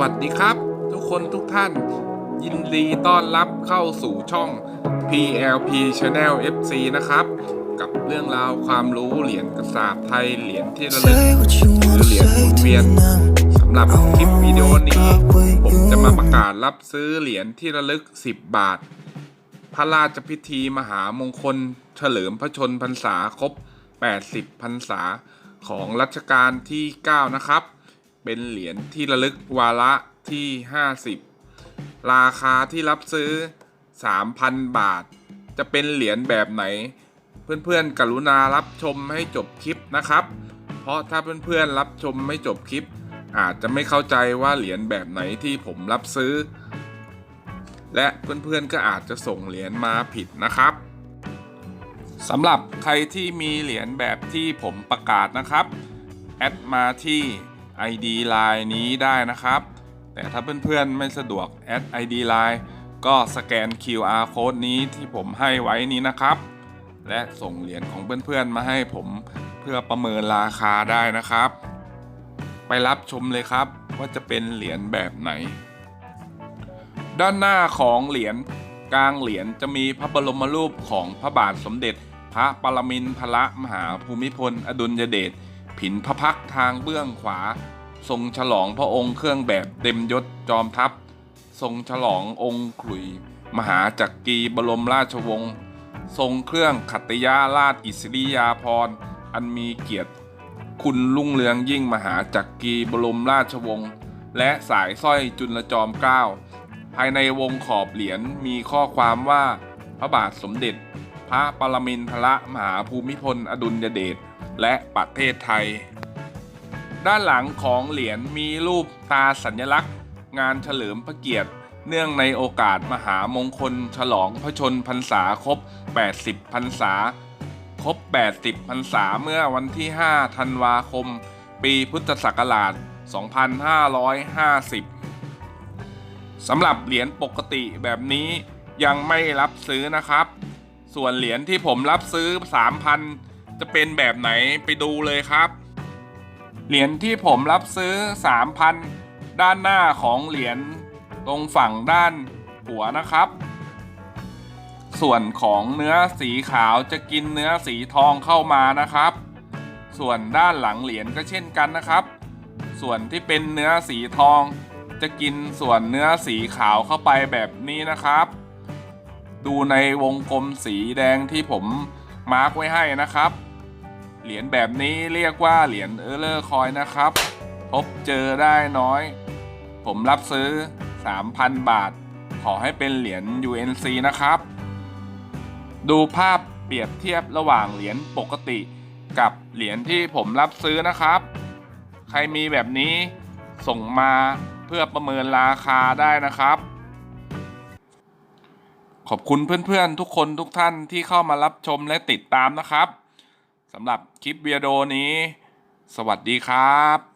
วัสดีครับ ทุกคนทุกท่าน ยินดีต้อนรับเข้าสู่ช่อง PLP Channel FC นะครับ กับเรื่องราวความรู้เหรียญกระสาบไทยเหรียญที่ระลึกหรือเหรียญหมุนเวียนสำหรับคลิปวิดีโอนี้ ผมจะมาประกาศรับซื้อเหรียญที่ระลึก 10 บาท พระราชพิธีมหามงคล เฉลิมพระชนพรรษาครบ 80 พรรษาของรัชกาลที่ 9 นะครับ เป็นเหรียญที่ระลึกวาระที่ 50 ราคาที่รับซื้อ 3,000 บาท จะเป็นเหรียญแบบไหน เพื่อนๆ กรุณารับชมให้จบคลิปนะครับ เพราะถ้าเพื่อนๆ รับชมไม่จบคลิป อาจจะไม่เข้าใจว่าเหรียญแบบไหนที่ผมรับซื้อ และเพื่อนๆ ก็อาจจะส่งเหรียญมาผิดนะครับสำหรับใครที่มีเหรียญแบบที่ผมประกาศนะครับ แอดมาที่ ID Line นี้ได้นะครับ แต่ถ้าเพื่อนๆไม่สะดวกแอด ID Line ก็สแกน QR Code นี้ที่ผมให้ไว้นี้นะครับ และส่งเหรียญของเพื่อนๆมาให้ผมเพื่อประเมินราคาได้นะครับ ไปรับชมเลยครับว่าจะเป็นเหรียญแบบไหน ด้านหน้าของเหรียญกลางเหรียญจะมีพระบรมรูปของพระบาทสมเด็จ พระปรมินทรมหาภูมิพล อดุลยเดช ผินพระพักทางเบื้องขวา ทรงฉลองพระองค์เครื่องแบบเต็มยศจอมทัพ ทรงฉลององค์ขลุย มหาจักรีบรมราชวงศ์ทรงเครื่องขัตติยาราชอิสริยาภรณ์อันมีเกียรติ คุณรุ่งเรืองยิ่งมหาจักรีบรมราชวงศ์และสายสร้อยจุลจอมเกล้าภายในวงขอบเหรียญมีข้อความว่าพระบาทสมเด็จ พระปรมินทรมหาภูมิพล อดุลยเดช และประเทศไทย ด้านหลังของเหรียญมีรูปตาสัญลักษณ์ งานเฉลิมพระเกียรติ เนื่องในโอกาสมหามงคล ฉลองพระชนพรรษาครบ 80 พรรษา ครบ 80 พรรษาเมื่อวันที่ 5 ธันวาคม ปีพุทธศักราช 2550 สำหรับเหรียญปกติแบบนี้ยังไม่รับซื้อนะครับ ส่วนเหรียญที่ผมรับซื้อ 3,000 จะเป็นแบบไหนไปดูเลยครับ เหรียญที่ผมรับซื้อ 3,000 ด้านหน้าของเหรียญตรงฝั่งด้านหัวนะครับ ส่วนของเนื้อสีขาวจะกินเนื้อสีทองเข้ามานะครับ ส่วนด้านหลังเหรียญก็เช่นกันนะครับ ส่วนที่เป็นเนื้อสีทอง จะกินส่วนเนื้อสีขาวเข้าไปแบบนี้นะครับ ดูในวงกลมสีแดงที่ผมมาร์กไว้ให้นะครับ เหรียญแบบนี้เรียกว่าเหรียญเออร์เลอร์คอยนะครับ พบเจอได้น้อย ผมรับซื้อ 3,000 บาท ขอให้เป็นเหรียญ UNC นะครับ ดูภาพเปรียบเทียบระหว่างเหรียญปกติ กับเหรียญที่ผมรับซื้อนะครับ ใครมีแบบนี้ส่งมาเพื่อประเมินราคาได้นะครับ ขอบคุณเพื่อนๆทุกคนทุกท่านที่เข้ามารับชมและติดตามนะครับ สำหรับคลิปวิดีโอนี้ สวัสดีครับ